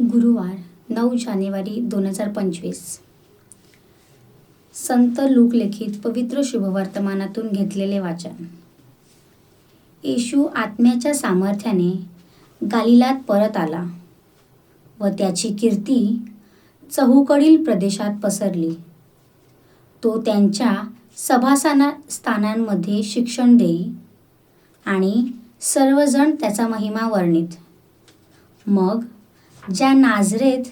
गुरुवार नऊ जानेवारी दोन हजार पंचवीस. संत लूक पवित्र शुभवर्तमानातून घेतलेले वाचन. येशू आत्म्याच्या सामर्थ्याने गालिलात परत आला व त्याची कीर्ती चहूकडील प्रदेशात पसरली. तो त्यांच्या सभासाना स्थानांमध्ये शिक्षण देई आणि सर्वजण त्याचा महिमा वर्णित. मग ज्या नाझरेत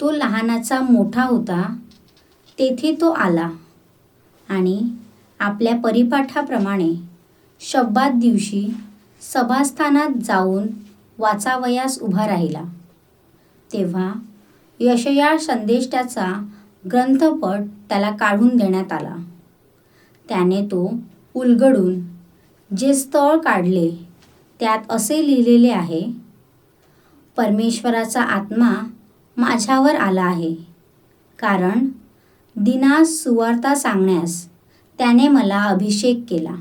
तो लहानाचा मोठा होता तेथे तो आला आणि आपल्या परिपाठाप्रमाणे शब्दात दिवशी सभास्थानात जाऊन वाचावयास उभा राहिला. तेव्हा यशया संदेष्टाचा ग्रंथपट त्याला काढून देण्यात आला. त्याने तो उलगडून जे स्थळ काढले त्यात असे लिहिलेले आहे परमेश्वराचा आत्मा माझ्यावर आला आहे. कारण दिनास सुवार्ता सांगण्यास त्याने मला अभिषेक केला.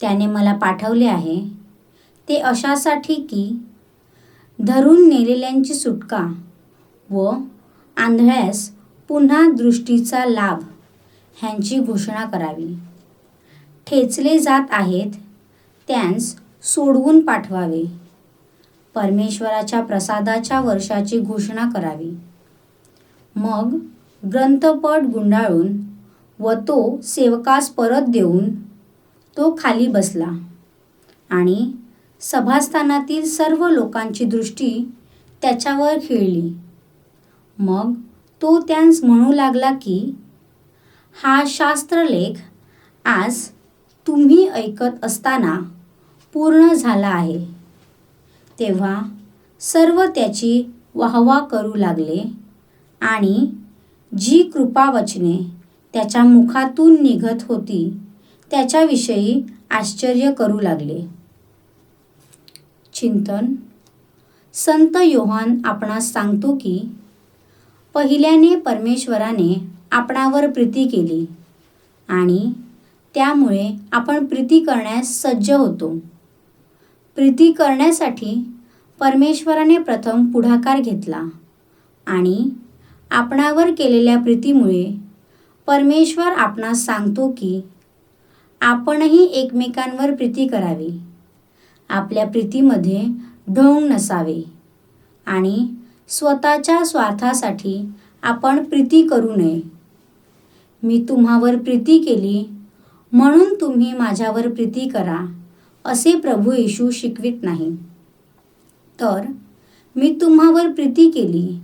त्याने मला पाठवले आहे ते अशासाठी की धरून नेलेल्यांची सुटका व आंधळ्यास पुन्हा दृष्टीचा लाभ ह्यांची घोषणा करावी. ठेचले जात आहेत त्यांस सोडवून पाठवावे. परमेश्वराच्या प्रसादाच्या वर्षाची घोषणा करावी. मग ग्रंथपट गुंडाळून व तो सेवकास परत देऊन तो खाली बसला आणि सभास्थानातील सर्व लोकांची दृष्टी त्याच्यावर खिळली. मग तो त्यांस म्हणू लागला की हा शास्त्रलेख आज तुम्ही ऐकत असताना पूर्ण झाला आहे. तेव्हा सर्व त्याची वाहवा करू लागले आणि जी कृपावचने त्याच्या मुखातून निघत होती त्याच्याविषयी आश्चर्य करू लागले. चिंतन. संत योहान आपणास सांगतो की पहिल्याने परमेश्वराने आपणावर प्रीती केली आणि त्यामुळे आपण प्रीती करण्यास सज्ज होतो. प्रीती करण्यासाठी परमेश्वराने प्रथम पुढाकार घेतला आणि आपणावर केलेल्या प्रीतीमुळे परमेश्वर आपणास सांगतो की आपणही एकमेकांवर प्रीती करावी. आपल्या प्रीतीमध्ये ढोंग नसावे आणि स्वतःच्या स्वार्थासाठी आपण प्रीती करू नये. मी तुम्हावर प्रीती केली म्हणून तुम्ही माझ्यावर प्रीती करा. असे प्रभू येशू शिकवित नाही. तर मी तुम्हावर प्रीती केली.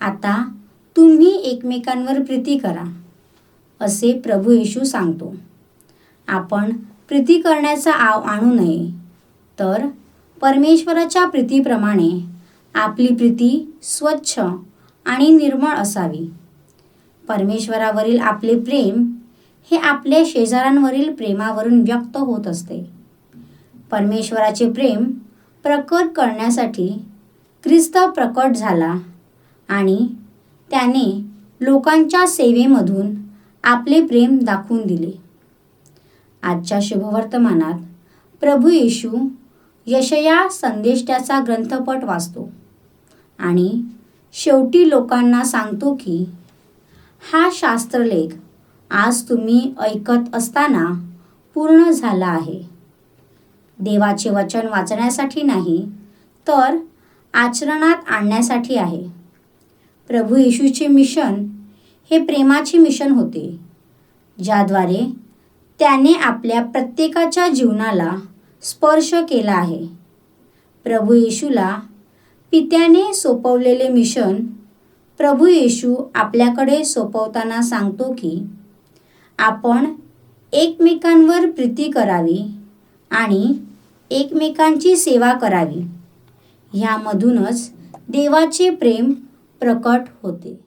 आता तुम्ही एकमेकांवर प्रीती करा असे प्रभू येशू सांगतो. आपण प्रीती करण्याचा आव आणू नये तर परमेश्वराच्या प्रीतीप्रमाणे आपली प्रीती स्वच्छ आणि निर्मळ असावी. परमेश्वरावरील आपले प्रेम हे आपल्या शेजाऱ्यांवरील प्रेमावरून व्यक्त होत असते. परमेश्वराचे प्रेम प्रकट करण्यासाठी ख्रिस्त प्रकट झाला आणि त्याने लोकांच्या सेवेमधून आपले प्रेम दाखवून दिले. आजच्या शुभवर्तमानात प्रभू येशू यशया संदेष्ट्याचा ग्रंथपट वाचतो आणि शेवटी लोकांना सांगतो की हा शास्त्रलेख आज तुम्ही ऐकत असताना पूर्ण झाला आहे. देवाचे वचन वाचण्यासाठी नाही तर आचरणात आणण्यासाठी आहे. प्रभू येशूचे मिशन हे प्रेमाचे मिशन होते ज्याद्वारे त्याने आपल्या प्रत्येकाच्या जीवनाला स्पर्श केला आहे. प्रभू येशूला पित्याने सोपवलेले मिशन प्रभू येशू आपल्याकडे सोपवताना सांगतो की आपण एकमेकांवर प्रीती करावी आणि एकमेकांची सेवा करावी. ह्यामधूनच देवाचे प्रेम प्रकट होते.